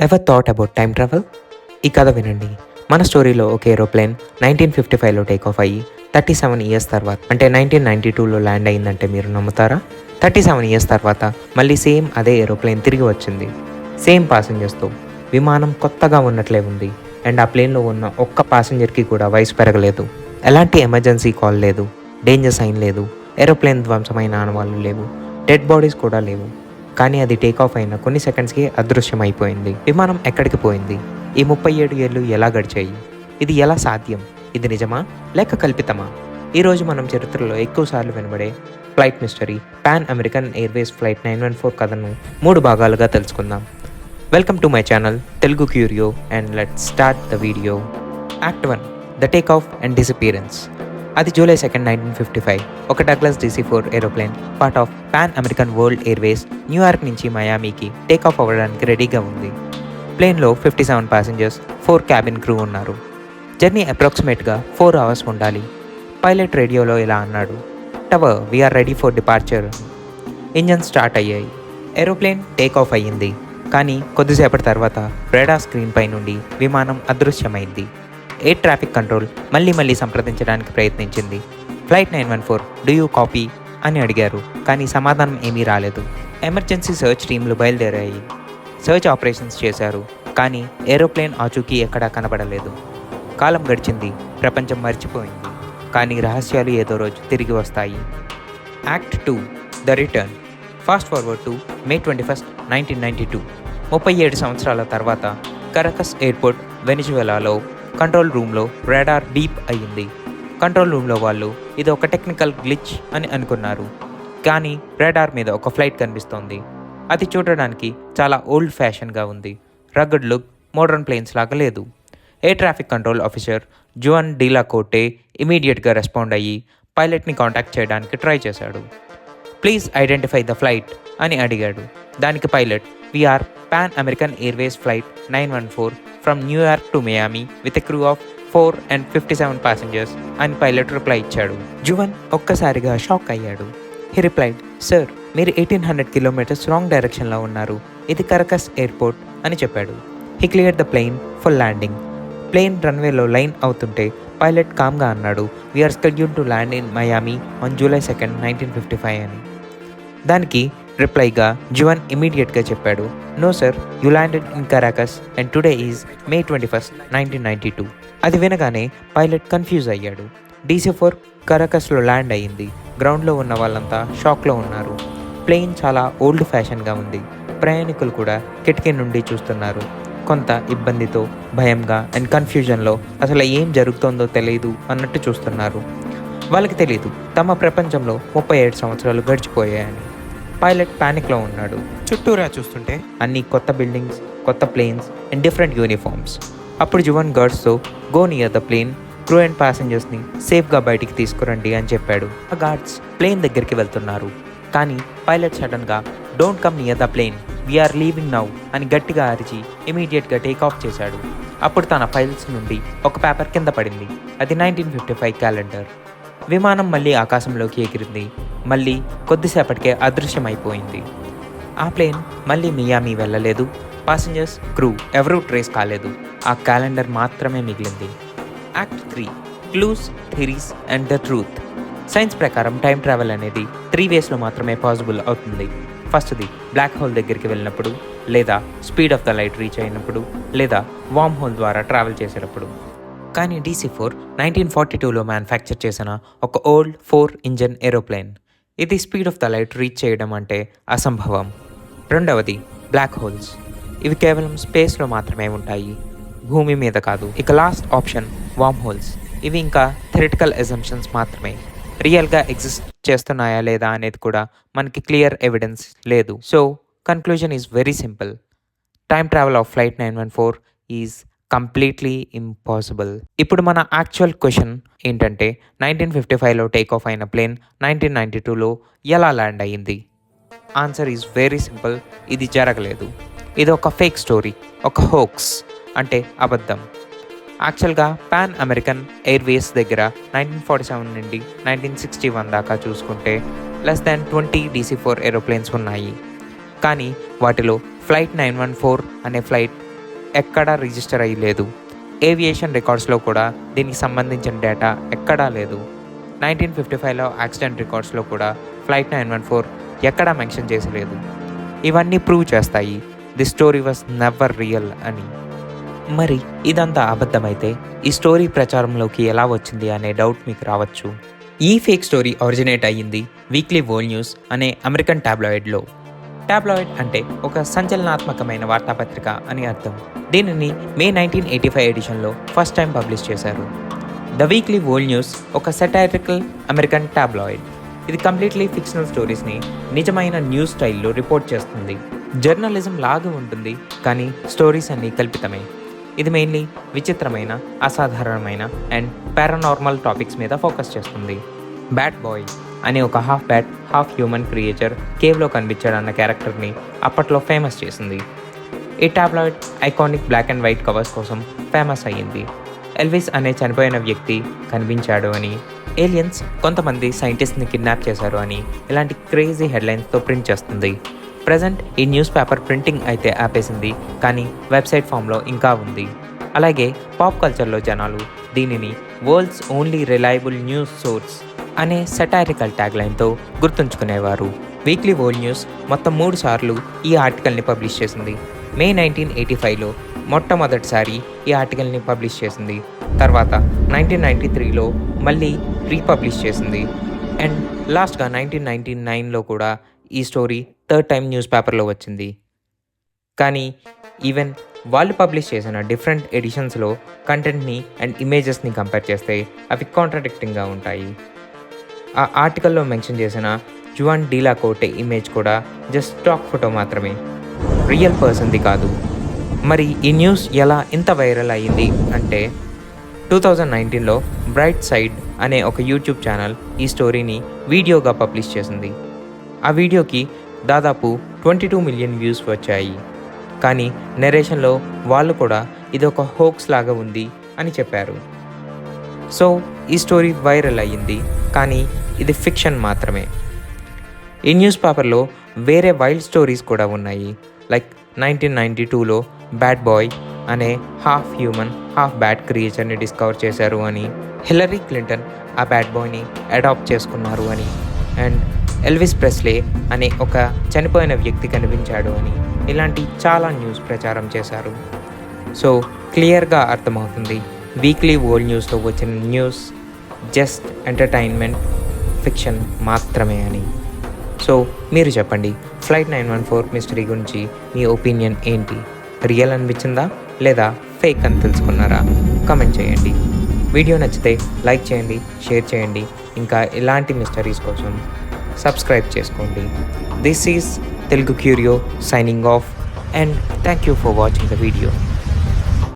Ever thought about time travel ఈ కథ వినండి. మన స్టోరీలో ఒక ఏరోప్లేన్ నైన్టీన్ ఫిఫ్టీ ఫైవ్లో టేక్ ఆఫ్ అయ్యి థర్టీ సెవెన్ ఇయర్స్ తర్వాత అంటే నైన్టీన్ నైన్టీ టూలో ల్యాండ్ అయిందంటే మీరు నమ్ముతారా? థర్టీ సెవెన్ ఇయర్స్ తర్వాత మళ్ళీ సేమ్ అదే ఏరోప్లేన్ తిరిగి వచ్చింది. సేమ్ ప్యాసింజర్స్తో విమానం కొత్తగా ఉన్నట్లే ఉంది. అండ్ ఆ ప్లేన్లో ఉన్న ఒక్క ప్యాసింజర్కి కూడా వయసు పెరగలేదు. ఎలాంటి ఎమర్జెన్సీ కాల్ లేదు. డేంజర్ సైన్ లేదు. ఏరోప్లేన్ ధ్వంసమైన ఆనవాళ్ళు లేవు. డెడ్ బాడీస్ కూడా లేవు. కానీ అది టేక్ ఆఫ్ అయిన కొన్ని సెకండ్స్కి అదృశ్యమైపోయింది. విమానం ఎక్కడికి పోయింది? ఈ ముప్పై ఏడు ఏళ్ళు ఎలా గడిచాయి? ఇది ఎలా సాధ్యం? ఇది నిజమా? లేక కల్పితమా? ఈరోజు మనం చరిత్రలో ఎక్కువసార్లు వినబడే flight mystery Pan American airways flight nine one four కథను మూడు భాగాలుగా తెలుసుకుందాం. Welcome to my channel Telugu curio and let start the video. Act one the take off and disappearance అది July second nineteen fifty five. ఒక Douglas DC four aeroplane part of Pan American world airways New York నుంచి మయామీకి take off అవ్వడానికి రెడీగా ఉంది. ప్లేన్లో fifty seven passengers four cabin crew ఉన్నారు. Journey అప్రాక్సిమేట్గా ఫోర్ అవర్స్ ఉండాలి. పైలట్ రేడియోలో ఇలా అన్నాడు. Tower we're ready for departure engine start అయ్యాయి. ఏరోప్లేన్ టేక్ ఆఫ్ అయ్యింది. కానీ కొద్దిసేపటి తర్వాత రేడా స్క్రీన్ పై నుండి విమానం అదృశ్యమైంది. ఎయిర్ ట్రాఫిక్ కంట్రోల్ మళ్ళీ మళ్ళీ సంప్రదించడానికి ప్రయత్నించింది. Flight nine one four do you copy అని అడిగారు కానీ సమాధానం ఏమీ రాలేదు. ఎమర్జెన్సీ సర్చ్ టీంలు బయలుదేరాయి. సర్చ్ ఆపరేషన్స్ చేశారు కానీ ఏరోప్లేన్ ఆచూకీ ఎక్కడా కనబడలేదు. కాలం గడిచింది ప్రపంచం మర్చిపోయింది కానీ రహస్యాలు ఏదో రోజు తిరిగి వస్తాయి. Act two the return fast forward to May twenty first nineteen ninety two ముప్పై ఏడు సంవత్సరాల తర్వాత కరకస్ ఎయిర్పోర్ట్ వెనిజువెలాలో కంట్రోల్ రూమ్లో రాడార్ డీప్ అయ్యింది. కంట్రోల్ రూమ్లో వాళ్ళు ఇది ఒక టెక్నికల్ గ్లిచ్ అని అనుకున్నారు. కానీ రాడార్ మీద ఒక ఫ్లైట్ కనిపిస్తోంది. అది చూడడానికి చాలా ఓల్డ్ ఫ్యాషన్గా ఉంది. రగడ్ లుక్ మోడర్న్ ప్లేన్స్ లాగా లేదు. Air traffic control officer Juan de la Cote ఇమీడియట్గా రెస్పాండ్ అయ్యి పైలట్ని కాంటాక్ట్ చేయడానికి ట్రై చేశాడు. ప్లీజ్ ఐడెంటిఫై ద ఫ్లైట్ అని అడిగాడు. దానికి pilot we're Pan American airways flight nine one four from New York to Miami with a crew of four and fifty seven passengers అని pilot reply ఇచ్చాడు. Juan ఒక్కసారిగా shock అయ్యాడు. He replied sir మీరు eighteen hundred kilometres wrong డైరెక్షన్లో ఉన్నారు. ఇది Caracas airport అని చెప్పాడు. He clear the plane full landing plane రన్వేలో line అవుతుంటే పైలట్ కామ్గా అన్నాడు we're scheduled to land in Miami on July second nineteen fifty five అని. దానికి రిప్లైగా జువన్ ఇమీడియట్గా చెప్పాడు no sir you landed in Caracas and today is May twenty first nineteen ninety two అది వినగానే పైలట్ కన్ఫ్యూజ్ అయ్యాడు. డీసీ ఫోర్ కరాకస్లో land అయ్యింది గ్రౌండ్లో ఉన్న వాళ్ళంతా షాక్లో ఉన్నారు. ప్లేన్ చాలా ఓల్డ్ ఫ్యాషన్గా ఉంది. ప్రయాణికులు కూడా కిటికీ నుండి చూస్తున్నారు. కొంత ఇబ్బందితో భయంగా అండ్ కన్ఫ్యూజన్లో అసలు ఏం జరుగుతోందో తెలియదు అన్నట్టు చూస్తున్నారు. వాళ్ళకి తెలియదు తమ ప్రపంచంలో ముప్పై ఏడు సంవత్సరాలు గడిచిపోయాయని. పైలట్ ప్యానిక్లో ఉన్నాడు. చుట్టూరా చూస్తుంటే అన్ని కొత్త బిల్డింగ్స్ కొత్త ప్లేన్స్ అండ్ డిఫరెంట్ యూనిఫామ్స్ అప్పుడు Juan గార్డ్స్తో go near the plane crew and ప్యాసింజర్స్ని సేఫ్గా బయటికి తీసుకురండి అని చెప్పాడు. ఆ గార్డ్స్ ప్లేన్ దగ్గరికి వెళ్తున్నారు. కానీ పైలట్ సడన్గా don't come near the plane we're leaving now అని గట్టిగా అరిచి ఇమీడియట్గా టేక్ ఆఫ్ చేశాడు. అప్పుడు తన ఫైల్స్ నుండి ఒక పేపర్ కింద పడింది. అది నైన్టీన్ ఫిఫ్టీ ఫైవ్ క్యాలెండర్ విమానం మళ్ళీ ఆకాశంలోకి ఎగిరింది. మళ్ళీ కొద్దిసేపటికే అదృశ్యమైపోయింది. ఆ ప్లేన్ మళ్ళీ మియామి వెళ్ళలేదు. పాసింజర్స్ క్రూ ఎవరూ ట్రేస్ కాలేదు. ఆ క్యాలెండర్ మాత్రమే మిగిలింది. Act three clues theories and the truth. Science ప్రకారం టైం ట్రావెల్ అనేది త్రీ వేస్లో మాత్రమే పాసిబుల్ అవుతుంది. ఫస్ట్ది బ్లాక్ హోల్ దగ్గరికి వెళ్ళినప్పుడు లేదా speed of the light reach అయినప్పుడు లేదా వామ్ హోల్ ద్వారా ట్రావెల్ చేసేటప్పుడు. కానీ డీసీ ఫోర్ నైన్టీన్ ఫార్టీ టూలో మ్యానుఫ్యాక్చర్ చేసిన ఒక ఓల్డ్ ఫోర్ ఇంజన్ ఏరోప్లేన్. ఇది speed of the light reach చేయడం అంటే అసంభవం. రెండవది బ్లాక్ హోల్స్ ఇవి కేవలం స్పేస్లో మాత్రమే ఉంటాయి. భూమి మీద కాదు. ఇక లాస్ట్ ఆప్షన్ వామ్ హోల్స్ ఇవి ఇంకా థెరిటికల్ ఎజంప్షన్స్ మాత్రమే. రియల్గా ఎగ్జిస్ట్ చేస్తున్నాయా లేదా అనేది కూడా మనకి క్లియర్ ఎవిడెన్స్ లేదు. So conclusion is very simple time travel of flight nine one four is completely impossible ఇప్పుడు మన యాక్చువల్ క్వశ్చన్ ఏంటంటే నైన్టీన్ ఫిఫ్టీ ఫైవ్లో టేక్ ఆఫ్ అయిన ప్లేన్ నైన్టీన్ నైంటీ టూలో ఎలా ల్యాండ్ అయ్యింది? ఆన్సర్ ఈజ్ వెరీ సింపుల్ ఇది జరగలేదు. ఇది ఒక ఫేక్ స్టోరీ ఒక హోక్స్ అంటే అబద్ధం. యాక్చువల్గా పాన్ అమెరికన్ ఎయిర్వేస్ దగ్గర నైన్టీన్ ఫార్టీ సెవెన్ నుండి నైన్టీన్ సిక్స్టీ వన్ దాకా చూసుకుంటే less than twenty DC four aeroplanes ఉన్నాయి. కానీ వాటిలో ఫ్లైట్ నైన్ వన్ ఫోర్ అనే ఫ్లైట్ ఎక్కడా రిజిస్టర్ అయ్యలేదు. ఏవియేషన్ రికార్డ్స్లో కూడా దీనికి సంబంధించిన డేటా ఎక్కడా లేదు. నైన్టీన్ ఫిఫ్టీ ఫైవ్లో యాక్సిడెంట్ రికార్డ్స్లో కూడా ఫ్లైట్ నైన్ వన్ ఫోర్ ఎక్కడా మెన్షన్ చేసలేదు. ఇవన్నీ ప్రూవ్ చేస్తాయి. The story was never real అని. మరి ఇదంతా అబద్ధమైతే ఈ స్టోరీ ప్రచారంలోకి ఎలా వచ్చింది అనే డౌట్ మీకు రావచ్చు. ఈ ఫేక్ స్టోరీ ఒరిజినేట్ అయ్యింది వీక్లీ వోల్ న్యూస్ అనే అమెరికన్ టాబ్లాయిడ్లో. టాబ్లాయిడ్ అంటే ఒక సంచలనాత్మకమైన వార్తాపత్రిక అని అర్థం. దీనిని మే నైన్టీన్ ఎయిటీ ఫైవ్ ఎడిషన్లో ఫస్ట్ టైం పబ్లిష్ చేశారు. ద వీక్లీ వరల్డ్ న్యూస్ ఒక సెటారికల్ అమెరికన్ టాబ్లాయిడ్. ఇది కంప్లీట్లీ ఫిక్షనల్ స్టోరీస్ని నిజమైన న్యూస్ స్టైల్లో రిపోర్ట్ చేస్తుంది. జర్నలిజం లాగా ఉంటుంది కానీ స్టోరీస్ అన్నీ కల్పితమే. ఇది మెయిన్లీ విచిత్రమైన అసాధారణమైన అండ్ పారానార్మల్ టాపిక్స్ మీద ఫోకస్ చేస్తుంది. Bat Boy. అనే ఒక half bat half human creature కేవ్లో కనిపించాడన్న క్యారెక్టర్ని అప్పట్లో ఫేమస్ చేసింది. ఈ tabloid iconic black and white covers కోసం ఫేమస్ అయ్యింది. ఎల్విస్ అనే చనిపోయిన వ్యక్తి కనిపించాడు అని ఏలియన్స్ కొంతమంది సైంటిస్ట్ని కిడ్నాప్ చేశారు అని ఇలాంటి క్రేజీ హెడ్లైన్స్తో ప్రింట్ చేస్తుంది. ప్రజెంట్ ఈ న్యూస్ పేపర్ ప్రింటింగ్ అయితే ఆపేసింది కానీ వెబ్సైట్ ఫామ్లో ఇంకా ఉంది. అలాగే పాప్ కల్చర్లో జనాలు దీనిని world's only reliable news source అనే సెటారికల్ ట్యాగ్లైన్తో గుర్తుంచుకునేవారు. వీక్లీ వరల్డ్ న్యూస్ మొత్తం మూడు సార్లు ఈ ఆర్టికల్ని పబ్లిష్ చేసింది. మే నైన్టీన్ ఎయిటీ ఫైవ్లో మొట్టమొదటిసారి ఈ ఆర్టికల్ని పబ్లిష్ చేసింది. తర్వాత నైన్టీన్ నైంటీ త్రీలో మళ్ళీ రీపబ్లిష్ చేసింది. అండ్ లాస్ట్గా నైన్టీన్ నైన్టీ నైన్లో కూడా ఈ స్టోరీ థర్డ్ టైం న్యూస్ పేపర్లో వచ్చింది. కానీ ఈవెన్ వాళ్ళు పబ్లిష్ చేసిన డిఫరెంట్ ఎడిషన్స్లో కంటెంట్ని అండ్ ఇమేజెస్ని కంపేర్ చేస్తే అవి కాంట్రడిక్టింగ్గా ఉంటాయి. ఆ ఆర్టికల్లో మెన్షన్ చేసిన జువాన్ డీలా కోటే ఇమేజ్ కూడా జస్ట్ స్టాక్ ఫోటో మాత్రమే. రియల్ పర్సన్ది కాదు. మరి ఈ న్యూస్ ఎలా ఇంత వైరల్ అయ్యింది అంటే టూ థౌజండ్ నైన్టీన్లో బ్రైట్ సైడ్ అనే ఒక యూట్యూబ్ ఛానల్ ఈ స్టోరీని వీడియోగా పబ్లిష్ చేసింది. ఆ వీడియోకి దాదాపు ట్వంటీ టూ మిలియన్ వ్యూస్ వచ్చాయి. కానీ నెరేషన్లో వాళ్ళు కూడా ఇది ఒక హోక్స్ లాగా ఉంది అని చెప్పారు. సో ఈ స్టోరీ వైరల్ అయ్యింది. కానీ ఇది ఫిక్షన్ మాత్రమే. ఈ న్యూస్ పేపర్లో వేరే వైల్డ్ స్టోరీస్ కూడా ఉన్నాయి. లైక్ నైన్టీన్ నైంటీ టూలో బ్యాడ్ బాయ్ అనే హాఫ్ హ్యూమన్ హాఫ్ బ్యాడ్ క్రియేచర్ని డిస్కవర్ చేశారు అని హిలరీ క్లింటన్ ఆ బ్యాడ్ బాయ్ని అడాప్ట్ చేసుకున్నారు అని అండ్ ఎల్విస్ ప్రెస్లే అనే ఒక చనిపోయిన వ్యక్తి కనిపించాడు అని ఇలాంటి చాలా న్యూస్ ప్రచారం చేశారు. సో క్లియర్గా అర్థమవుతుంది. వీక్లీ ఓల్డ్ న్యూస్లో వచ్చిన న్యూస్ జస్ట్ ఎంటర్టైన్మెంట్ ఫిక్షన్ మాత్రమే అని. సో మీరు చెప్పండి flight nine one four mystery గురించి మీ ఒపీనియన్ ఏంటి? రియల్ అనిపించిందా? లేదా ఫేక్ అని తెలుసుకున్నారా? కమెంట్ చేయండి. వీడియో నచ్చితే లైక్ చేయండి షేర్ చేయండి. ఇంకా ఇలాంటి మిస్టరీస్ కోసం సబ్స్క్రైబ్ చేసుకోండి. This is Telugu Curio signing off and thank you for watching the video